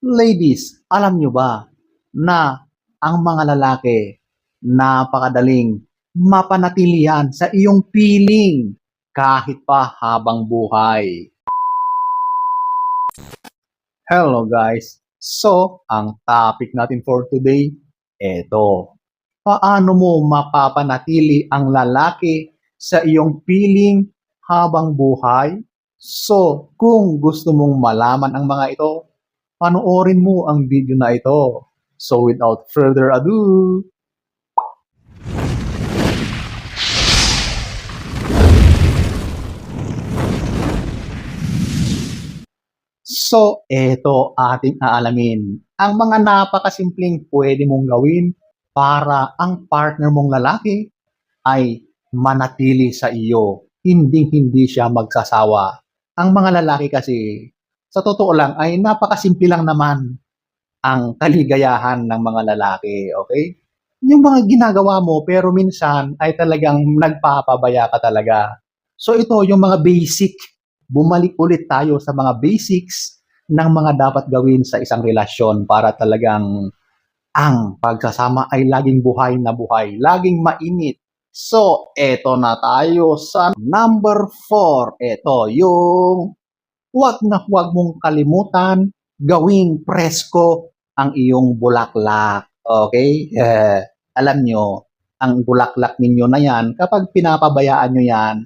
Ladies, alam nyo ba na ang mga lalaki napakadaling mapanatilihan sa iyong piling kahit pa habang buhay. Hello guys. So, ang topic natin for today, eto. Paano mo mapapanatili ang lalaki sa iyong piling habang buhay? So, kung gusto mong malaman ang mga ito, panoorin mo ang video na ito. So without further ado, So, eto ating aalamin. Ang mga napakasimpleng pwede mong gawin para ang partner mong lalaki ay manatili sa iyo. Hindi hindi siya magsasawa. Ang mga lalaki kasi, sa totoo lang, ay napakasimple lang naman ang kaligayahan ng mga lalaki. Okay? Yung mga ginagawa mo, pero minsan ay talagang nagpapabaya ka talaga. So ito, yung mga basic bumalik ulit tayo sa mga basics ng mga dapat gawin sa isang relasyon para talagang ang pagsasama ay laging buhay na buhay, laging mainit. So, eto na tayo sa number 4. Eto, yung huwag na huwag mong kalimutan gawing presko ang iyong bulaklak. Okay? Eh, alam nyo, ang bulaklak ninyo na yan, kapag pinapabayaan nyo yan,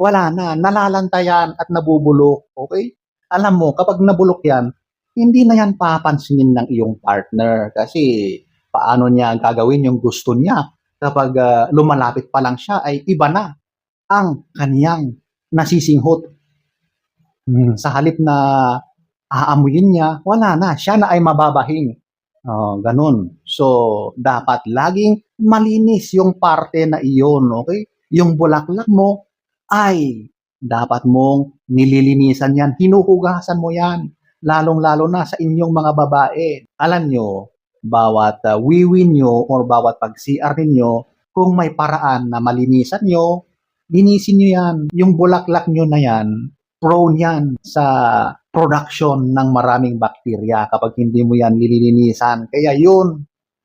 wala na, nalalantayan at nabubulok, okay? Alam mo, kapag nabulok yan, hindi na yan papansinin ng iyong partner kasi paano niya gagawin yung gusto niya kapag ah, lumalapit pa lang siya ay iba na ang kaniyang nasisinghot. Hmm, Sa halip na aamuyin niya, wala na, siya na ay mababahing. Oh, ganun. So, dapat laging malinis yung parte na iyon, okay? Yung bulaklak mo, ay dapat mong nililinisan yan, hinuhugasan mo yan, lalong-lalo na sa inyong mga babae. Alam nyo, bawat uh, wiwin nyo or bawat pag-CR ninyo, kung may paraan na malinisan nyo, linisin nyo yan. Yung bulaklak nyo na yan, prone yan sa production ng maraming bakterya kapag hindi mo yan nililinisan. Kaya yun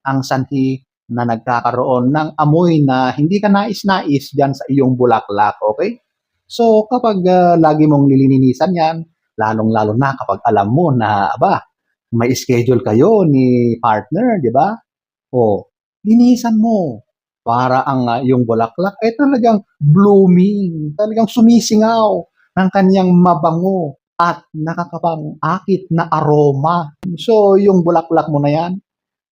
ang sanhi na nagkakaroon ng amoy na hindi ka nais-nais dyan sa iyong bulaklak, okay? So, kapag ah, lagi mong nililinisan yan, lalong-lalo na kapag alam mo na, aba, may schedule kayo ni partner, di ba? O, linisan mo para ang ah, iyong bulaklak ay talagang blooming, talagang sumisingaw ng kanyang mabango at nakakapang-akit na aroma. So, yung bulaklak mo na yan,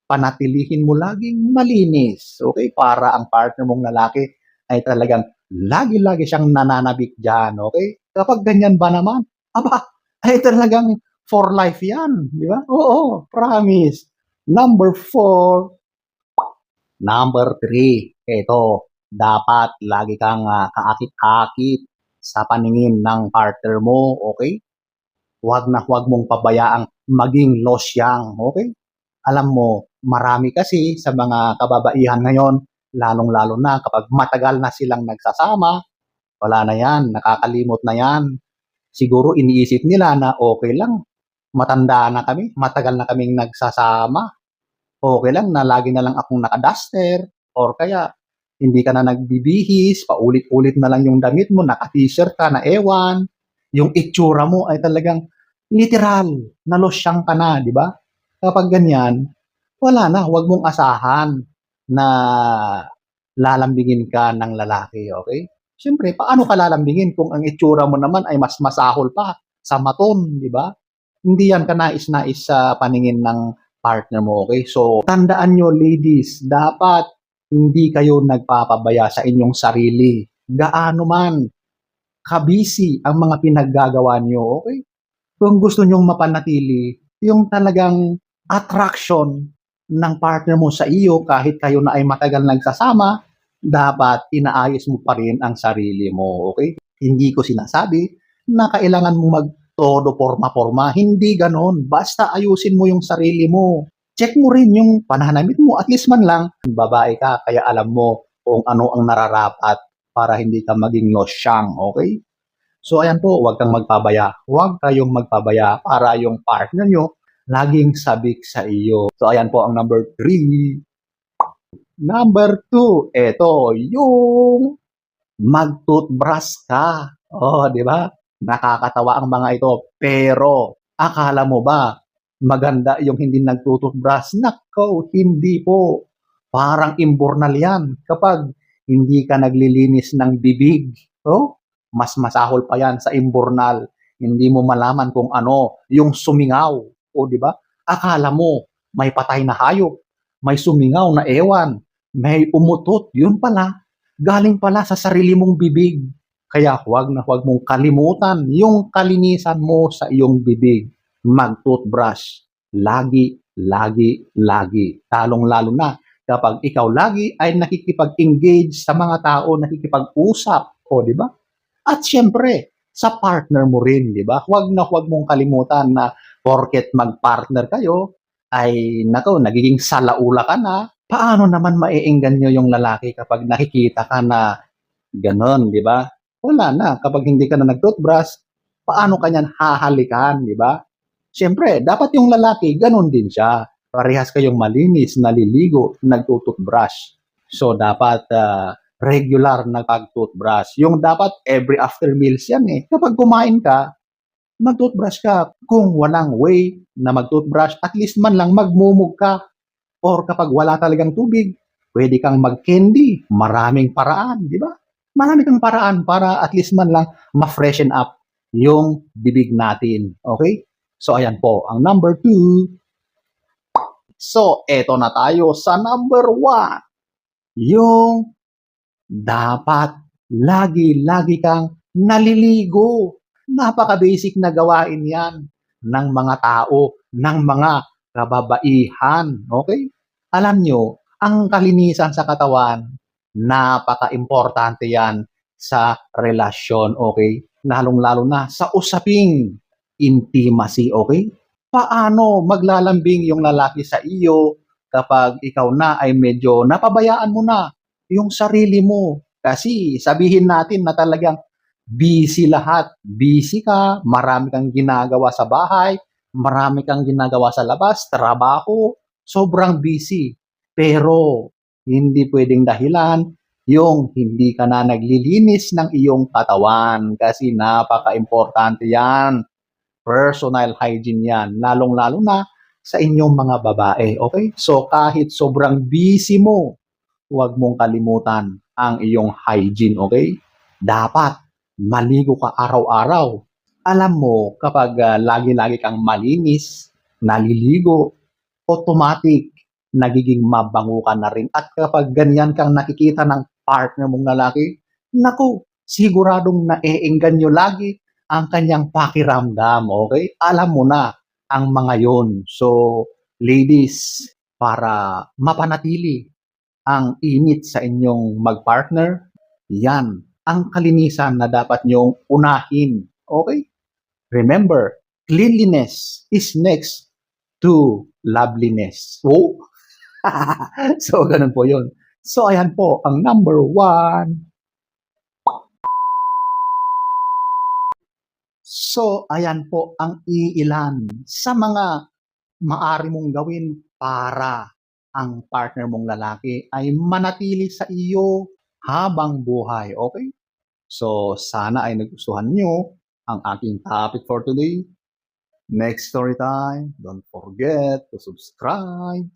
panatilihin mo laging malinis. Okay? Para ang partner mong lalaki ay talagang lagi-lagi siyang nananabik dyan. Okay? Kapag ganyan ba naman, aba, ay talagang for life yan. Di ba? Oo, promise. Number four, number three, ito, dapat lagi kang ah, kaakit-akit sa paningin ng partner mo. Okay? Huwag na huwag mong pabayaang maging losyang. Okay? alam mo, marami kasi sa mga kababaihan ngayon, lalong-lalo na kapag matagal na silang nagsasama, wala na yan, nakakalimot na yan. Siguro iniisip nila na okay lang, matanda na kami, matagal na kaming nagsasama, okay lang na lagi na lang akong nakaduster, or kaya hindi ka na nagbibihis, paulit-ulit na lang yung damit mo, naka-t-shirt ka na ewan, yung itsura mo ay talagang literal, na losyang ka na, di ba? kapag ganyan, wala na, huwag mong asahan na lalambingin ka ng lalaki, okay? Siyempre, paano ka lalambingin kung ang itsura mo naman ay mas masahol pa sa maton, di ba? Hindi yan kanais-nais sa paningin ng partner mo, okay? So, tandaan nyo, ladies, dapat hindi kayo nagpapabaya sa inyong sarili. Gaano man kabisi ang mga pinaggagawa nyo, okay? Kung gusto nyong mapanatili, yung talagang attraction ng partner mo sa iyo kahit kayo na ay matagal nagsasama, dapat inaayos mo pa rin ang sarili mo, okay? Hindi ko sinasabi na kailangan mo mag todo forma-forma. Hindi ganon. Basta ayusin mo yung sarili mo. Check mo rin yung pananamit mo. At least man lang, babae ka, kaya alam mo kung ano ang nararapat para hindi ka maging losyang, okay? So ayan po, huwag kang magpabaya. Huwag kayong magpabaya para yung partner nyo laging sabik sa iyo. So, ayan po ang number three. Number two, eto, yung mag-toothbrush ka. Oh, di ba? Nakakatawa ang mga ito. Pero, akala mo ba, maganda yung hindi nagtututbrush? Nako, hindi po. Parang imbornal yan kapag hindi ka naglilinis ng bibig. Oh, mas masahol pa yan sa imbornal. Hindi mo malaman kung ano, yung sumingaw. O, di ba? Akala mo, may patay na hayop, may sumingaw na ewan, may umutot. Yun pala, galing pala sa sarili mong bibig. Kaya huwag na huwag mong kalimutan yung kalinisan mo sa iyong bibig. Mag-toothbrush. Lagi, lagi, lagi. Talong-lalo na kapag ikaw lagi ay nakikipag-engage sa mga tao, nakikipag-usap. O, di ba? At syempre, sa partner mo rin, di ba? Huwag na huwag mong kalimutan na porket mag-partner kayo, ay nako, nagiging salaula ka na, paano naman maiengganyo yung lalaki kapag nakikita ka na ganon, di ba? Wala na. Kapag hindi ka na nag-toothbrush, paano ka niyan hahalikan, di ba? Siyempre, dapat yung lalaki, ganon din siya. Parehas kayong malinis, naliligo, nagtututbrush. So, dapat ah, regular na pag-toothbrush. Yung dapat every after meals yan eh. Kapag kumain ka, mag-toothbrush ka. Kung walang way na mag-toothbrush, at least man lang magmumug ka. Or kapag wala talagang tubig, pwede kang mag-candy. Maraming paraan, di ba? Marami kang paraan para at least man lang ma-freshen up yung bibig natin. Okay? So, ayan po, ang number two. So, eto na tayo sa number one. Yung dapat lagi-lagi kang naliligo. Napaka-basic na gawain yan ng mga tao, ng mga kababaihan. Okay? Alam nyo, ang kalinisan sa katawan, napaka-importante yan sa relasyon. Okay? Lalong-lalo na sa usaping intimacy. Okay? Paano maglalambing yung lalaki sa iyo kapag ikaw na ay medyo napabayaan mo na yung sarili mo. Kasi sabihin natin na talagang busy lahat. Busy ka, marami kang ginagawa sa bahay, marami kang ginagawa sa labas, trabaho, sobrang busy. Pero hindi pwedeng dahilan yung hindi ka na naglilinis ng iyong katawan kasi napaka-importante yan. Personal hygiene yan, lalong-lalo na sa inyong mga babae. Okay? So kahit sobrang busy mo, huwag mong kalimutan ang iyong hygiene, okay? Dapat maligo ka araw-araw. Alam mo, kapag ah, lagi-lagi kang malinis, naliligo, automatic, nagiging mabango ka na rin. At kapag ganyan kang nakikita ng partner mong lalaki, naku, siguradong naeenggan nyo lagi ang kanyang pakiramdam, okay? Alam mo na ang mga yon. So, ladies, para mapanatili ang init sa inyong magpartner, yan ang kalinisan na dapat nyong unahin. Okay? Remember, cleanliness is next to loveliness. Oh? so, ganun po yun. So, ayan po, ang number one. So, ayan po ang iilan sa mga maari mong gawin para ang partner mong lalaki ay manatili sa iyo habang buhay. Okay? So, sana ay nagustuhan nyo ang aking topic for today. Next story time, don't forget to subscribe